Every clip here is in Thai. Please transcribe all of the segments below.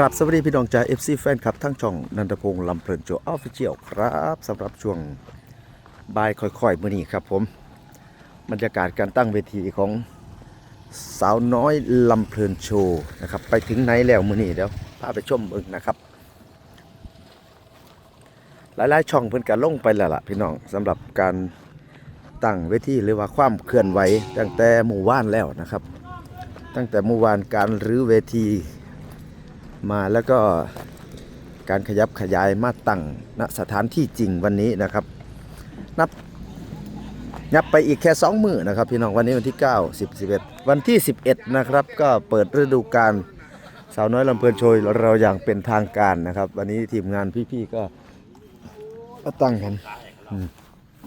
กราบสวัสดีพี่น้องจาก FC แฟนคลับทั้งช่องนันทพงศ์ลำเพลินโจออฟฟิเชียลครับสำหรับช่วงบ่ายค่อยๆมื้อนี้ครับผมบรรยากาศการตั้งเวทีของสาวน้อยลำเพลินโชว์นะครับไปถึงไหนแล้วมื้อนี้เดี๋ยวพาไปชมเบิ่งนะครับ หลายๆช่องเพิ่นก็ลงไปแล้วล่ะพี่น้องสำหรับการตั้งเวทีหรือว่าความเคลื่อนไหวตั้งแต่หมู่ว่านแล้วนะครับ ตั้งแต่เมื่อวานการรื้อเวที มาแล้วก็การขยับขยายมาตั้งณสถานที่จริงวันนี้นะครับ นับนับไปอีกแค่ 2 มือนะครับ พี่น้องวันนี้วันที่ 9 10 11 วันที่ 11 นะครับ ก็เปิดฤดูกาลสาวน้อยลำเพลินโชยเราอย่างเป็นทางการนะครับ วันนี้ทีมงานพี่ๆก็ก็ตั้งกันอืม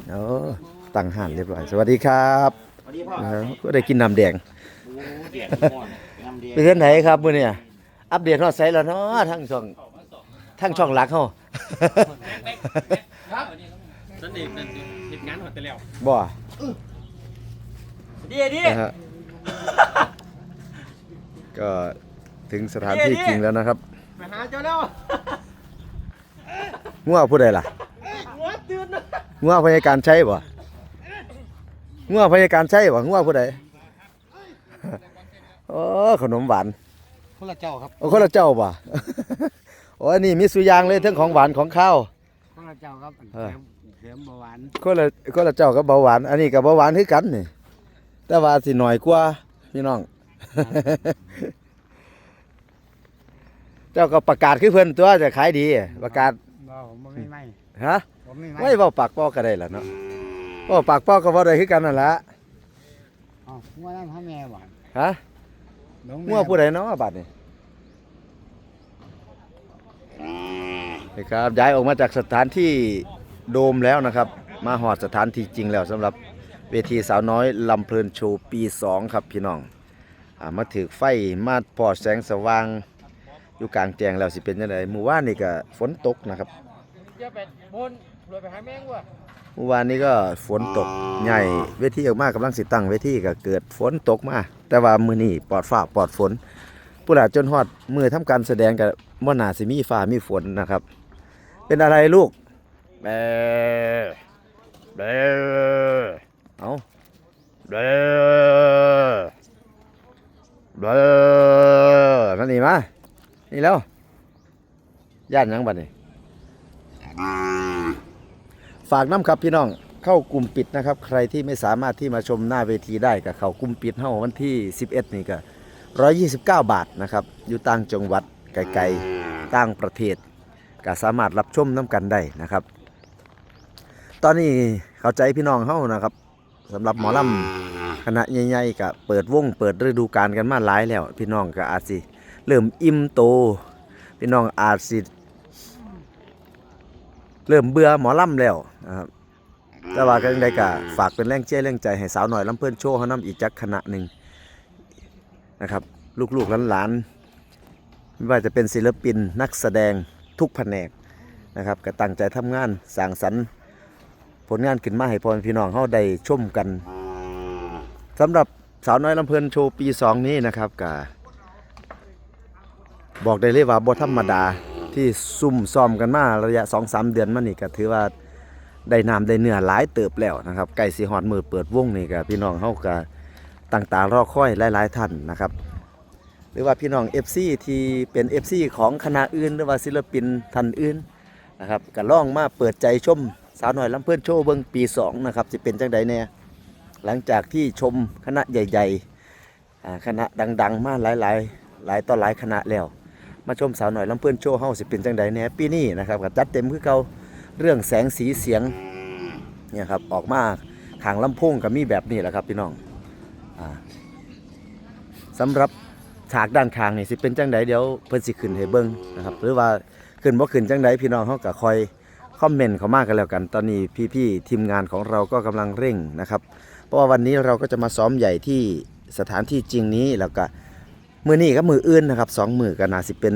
เออตั้งห่านเรียบร้อยสวัสดีครับสวัสดีพ่อนะครับก็ได้กินน้ำแดงโอ้เดียดม่วนน้ำเดียไปเท่าไหนครับมื้อนี้ อัปเดตฮอดไซแล้วเนาะทั้งช่องทั้งช่องหลักเฮาครับนั่นเองนั่นเหตุงานหมดไปแล้วบ่ดีดีนะฮะก็ถึงสถานที่จริงแล้วนะครับไปหาเจ้าแล้วงัวผู้ใดล่ะหัวตื่นนะงัวพยาการใช้บ่งัวพยาการใช้บ่งัวผู้ใดโอ้ขนมหวาน คนละเจ้าครับโอ้คนละเจ้าบ่โอ้อันนี้มีสุอยางเลยทั้งของหวานของข้าว คนละเจ้าครับเออ เสียมเบาหวานคนละคนละเจ้ากับเบาหวาน อันนี้กับเบาหวานคือกันนี่ แต่ว่าสิหน่อยกว่าพี่น้อง เจ้าก็ประกาศคือเพิ่นตัวจะขายดีประกาศบ่ผมบ่มีไม้ฮะ ผมมีไม้ไม่เว้าปากปอก็ได้ล่ะเนาะเว้าปากปอก็บ่ได้คือกันนั่นล่ะอ๋องัวนั่นพ่อแม่หวา นฮะหลงมั่วผู้ใดเนาะบัดนี้นี่ครับย้ายออกมาจากสถานที่โดมแล้วนะครับ มาหอดสถานที่จริงแล้วสำหรับเวทีสาวน้อยลำเพลินโชว์ปี 2 ครับพี่น้องอามาถือไฟมาพอแสงสว่าง อยู่กลางแจ้งแล้วสิเป็นยังไงหมู่ว่านนี่ก็ฝนตกนะครับ จะไปบนรวยไปหาแมงวะเมื่อวานนี้ก็ฝนตกใหญ่เวทีออกมากำลังสิตั้งเวทีก็เกิดฝนตกมา แต่ว่ามือนี้ปลอดฟ้าปลอดฝนผู้หลาจนฮอดมือทำการแสดงกับม่นาสิมีฟ้ามีฝนนะครับ เป็นอะไรลูกเบเบเอาเบเบนั่นนี่มานี่แล้วย่านยังบัดนี่ฝากน้ำครับพี่น้อง เข้ากลุ่มปิดนะครับ ใครที่ไม่สามารถที่มาชมหน้าเวทีได้กับเขากลุ่มปิดเฮาวันที่ 11 นี่ก็ 129 บาทนะครับ อยู่ต่างจังหวัดไกลๆต่างประเทศก็สามารถรับชมน้ำกันได้นะครับ ตอนนี้เข้าใจพี่น้องเฮานะครับสำหรับหมอลำคณะใหญ่ๆก็เปิดวงเปิดฤดูกาลกันมาหลายแล้ว พี่น้องก็อาจสิเริ่มอิ่มโต พี่น้องอาจสิเริ่มเบื่อหมอลำแล้วนะครับ แต่ว่าก็ยังได้ก็ฝากเป็นแรงเชียร์แรงใจให้สาวหน่อยลำเพื่อนโชว์เขานำอีกจักคณะหนึ่งนะครับลูกๆหลานๆไม่ว่าจะเป็นศิลปินนักแสดงทุกแผนกนะครับก็ตั้งใจทำงานสร้างสรรค์ผลงานขึ้นมาให้พ่อพี่น้องเขาได้ชมกันสำหรับสาวน้อยลำเพลินโชว์ปี 2 นี้นะครับก็บอกได้เลยว่าบ่ธรรมดาที่ซุ่มซ้อมกันมาระยะ 2-3 เดือนมานี่ก็ถือว่า ได้น้ำได้เนื้อหลายเติบแล้วนะครับใกล้สิฮอดมือเปิดวงนี่ก็พี่น้องเฮาก็ตั้งตารอค่อยหลายๆท่านนะครับ หรือว่าพี่น้อง FC ที่เป็น FC ของคณะอื่น หรือว่าศิลปินท่านอื่นนะครับก็ลองมาเปิดใจชมสาวหน้อยลำเพื่อนโชว์เบิ่งปี2นะครับสิเป็นจังใดแน่หลังจากที่ชมคณะใหญ่ๆคณะดัง ๆ มาหลายๆ หลายต่อหลายคณะแล้ว มาชมสาวหน่อยลำเพื่อนโชว์เฮาสิเป็นจังใดแหน่ยปีนี้นะครับก็จัดเต็มคือเก่า เรื่องแสงสีเสียงเนี่ยครับออกมาขางลำโพงก็มีแบบนี้แหละครับพี่น้องอสำหรับฉากด้านข้างนี่สิเป็นจังใดเดี๋ยวเพิ่นสิขึ้นให้เบิ่งนะครับหรือว่าขึ้นบ่ขึ้นจังใดพี่น้องเฮาก็คอยคอมเมนต์เขามากกันแล้วกัน ตอนนี้พี่ๆทีมงานของเราก็กำลังเร่งนะครับ เพราะว่าวันนี้เราก็จะมาซ้อมใหญ่ที่สถานที่จริงนี้แล้วก็มือนี้กับมืออื่นนะครับสองมือก็น่าสิเป็น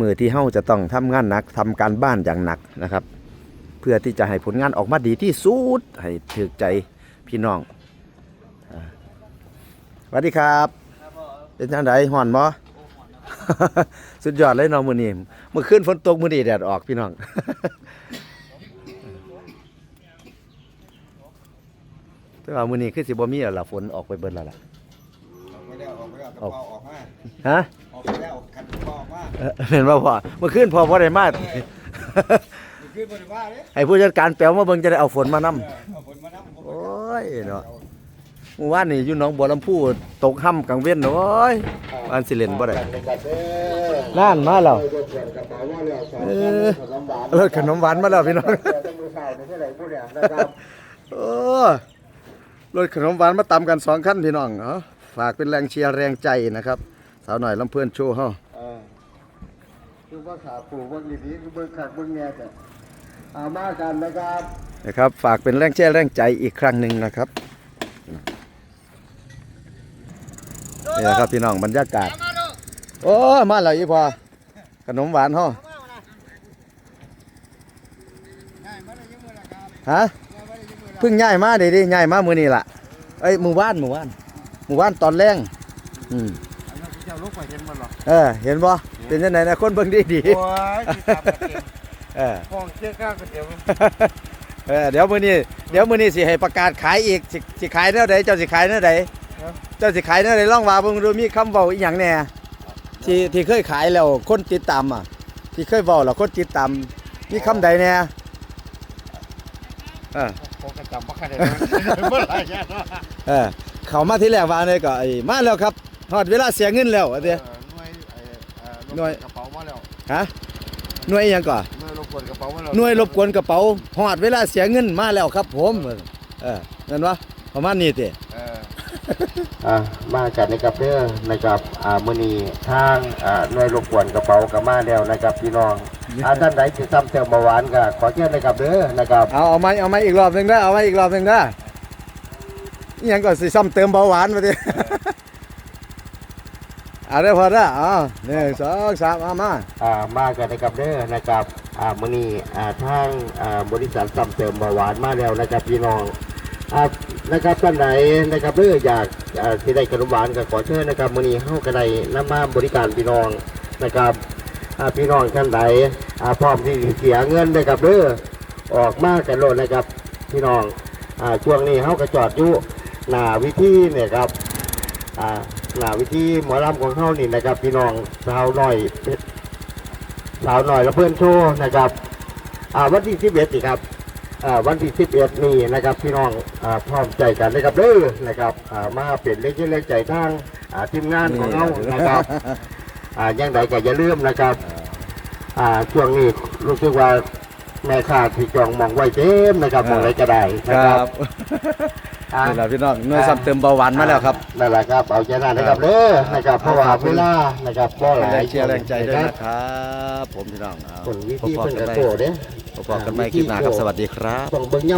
มือที่เฮาจะต้องทำงานหนักทำการบ้านอย่างหนักนะครับ เพื่อที่จะให้ผลงานออกมาดีที่สุดให้ถึกใจพี่น้องอ่าสวัสดีครับเป็นจังไดห่อนบ่สุดยอดเลยเนาะมื้อนี้เมื่อคืนฝนตกมื้อนี้แดดออกพี่น้องแต่ว่ามื้อนี้คือสิบ่มีแล้วล่ะฝนออกไปเบิดแล้วล่ะออกไปแล้วออกไปแล้วกระเป๋าออกมาฮะ เป๋าออกมาเอ่อเห็นบ่พ่อเมื่อคืนพ่อบ่ได้มาขึ้นบริวารเลยให้ผู้จัดการแปลวมาเบิ่งจะได้เอาฝนมานํเอาฝนมาน้ำโอ้ยเนาะเมื่อวานนี่อยู่หนองบัวลำพูตกค่ำกลางเว้นโอ้ยอันสิเล่นบ่ได้นั่นมาแล้วเออรถขนมหวานมาแล้วพี่น้องโอ้รถขนมหวานมาตำกันสองคันพี่น้องเนาะฝากเป็นแรงเชียร์แรงใจนะครับ สาวหน่อยลำเพื่อนโชว์เฮาคือ ว่าขาปูว่าดีดีคือเบิ่งขาดเบิ่งแง่แต่เอามากันนะครับนะครับ ฝากเป็นแรงเชียร์แรงใจอีกครั้งหนึ่งนะครับนี่แหละครับพี่น้องบรรยากาศโอ้มาแล้วอีพอขนมหวานเฮาฮะเพิ่งย้ายมาเดี๋ยวดิย้ายมามือนี้ล่ะเอ้ยมือวานมือวานมือวานตอนแรงอืมเจ้าลูกเอเออเห็นบ่ เป็นจังไดนะคนเบิ่งดีดีโอ้ยติดตามกันเองๆเออห้องเชี่ยข้าวก๋วยเตี๋ยวเออเดี๋ยวมื้อนี้เดี๋ยวมื้อนี้สิให้ประกาศขายอีกสิสิขายแนวใดเจ้าสิขายแนวใดเจ้าสิขายแนวใดลองว่าเบิ่งดูมีคำเว้าอีหยังแหน่ที่ที่เคยขายแล้วคนติดตามอะ ที่เคยเว้าแล้วคนติดตามมีคำใดแหน่เออผมก็จำว่าใครได้เมื่อไหร่แค่นั้นเออเข้ามาที่แรกว่าเลยก็ไอ้มาแล้วครับฮอดเวลาเสียเงินแล้วว่าติ หน่วยหน่วยกระเป๋ามาแล้วฮะหน่วยอิหยังก่อหน่วยรบกวนกระเป๋ามาแล้วหน่วยรบกวนกระเป๋าฮอดเวลาเสียเงินมาแล้วครับ ผมเออนั่นวะประมาณนี้ติเอออ่ามาจัดนะครับเด้อนะครับอ่ามื้อนี้ทางอ่าหน่วยรบกวนกระเป๋าก็มาแล้วนะครับพี่น้องอ่าท่านใดสิซ้ำเติมเบาหวานก็ขอเชิญนะครับเด้อนะครับเอาเอามาเอามาอีกรอบหนึ่งได้อเอามาอีกรอบหนึ่งได้ออิหยังก็สิซ้ำเติมเบาหวานมาดิ เอาได้อพอได้อเอาหนึ่งสองสามเอามา อ่ามากันนะครับเด้อนะครับอ่ามื้อนี้อ่าทางอ่าบริษัทซ้ำเติมเบาหวานมาแล้วนะครับพี่น้องอ่านะครับท่านใดนนะครับเด้ออยากอ่าสิได้ขนมหวานก็ขอเชิญนะครับมื้อนี้เฮาก็ได้นำมาบริการพี่น้องนะครับอ่าพี่น้องท่านใดอ่าพร้อมที่สิเสียเงินนะครับเด้อออกมากันโลดนะครับพี่น้องอ่าช่วงนี้เฮาก็จอดอยู่หน้าวิธีเนี่ยครับอ่า หนาวิธีหมอลำของเฮานี่นะครับ พี่น้องสาวหน้อยสาวหน่อยและเพื่อนโชว์นะครับอ่าวันที่สิบเอ็ดครับอ่าวันที่สิบเอ็ดนี่นะครับ พี่น้องอ่าพร้อมใจกันนะครับเด้อนะครับอ่ามาเปลี่ยนเล็กเล็กใจทางอ่าทีมงานของเรานะครับอ่ายังไงก็อย่าลืมนะครับอ่าช่วงนี้รู้สึกว่าแม่ค้าที่จองมองไว้เต็มนะครับมองอะไรก็ได้นะครับ นี่แหละพี่น้องหน่วยซ้ำเติมเบาหวานมาแล้วครับ นั่นแหละครับเอาใจนั้นนะครับเด้อนะครับเพราะว่าเวลานะครับก็หเป็นลาแรยงเชียร์แรงใจด้วยนะครับ ผมพี่น้องเอาคนวิธีพบเพิ่นกักนระใหม่โตเด้พบกันใหม่คลิปหน้าครับสวัสดีครับ ต้องเบิ่งย่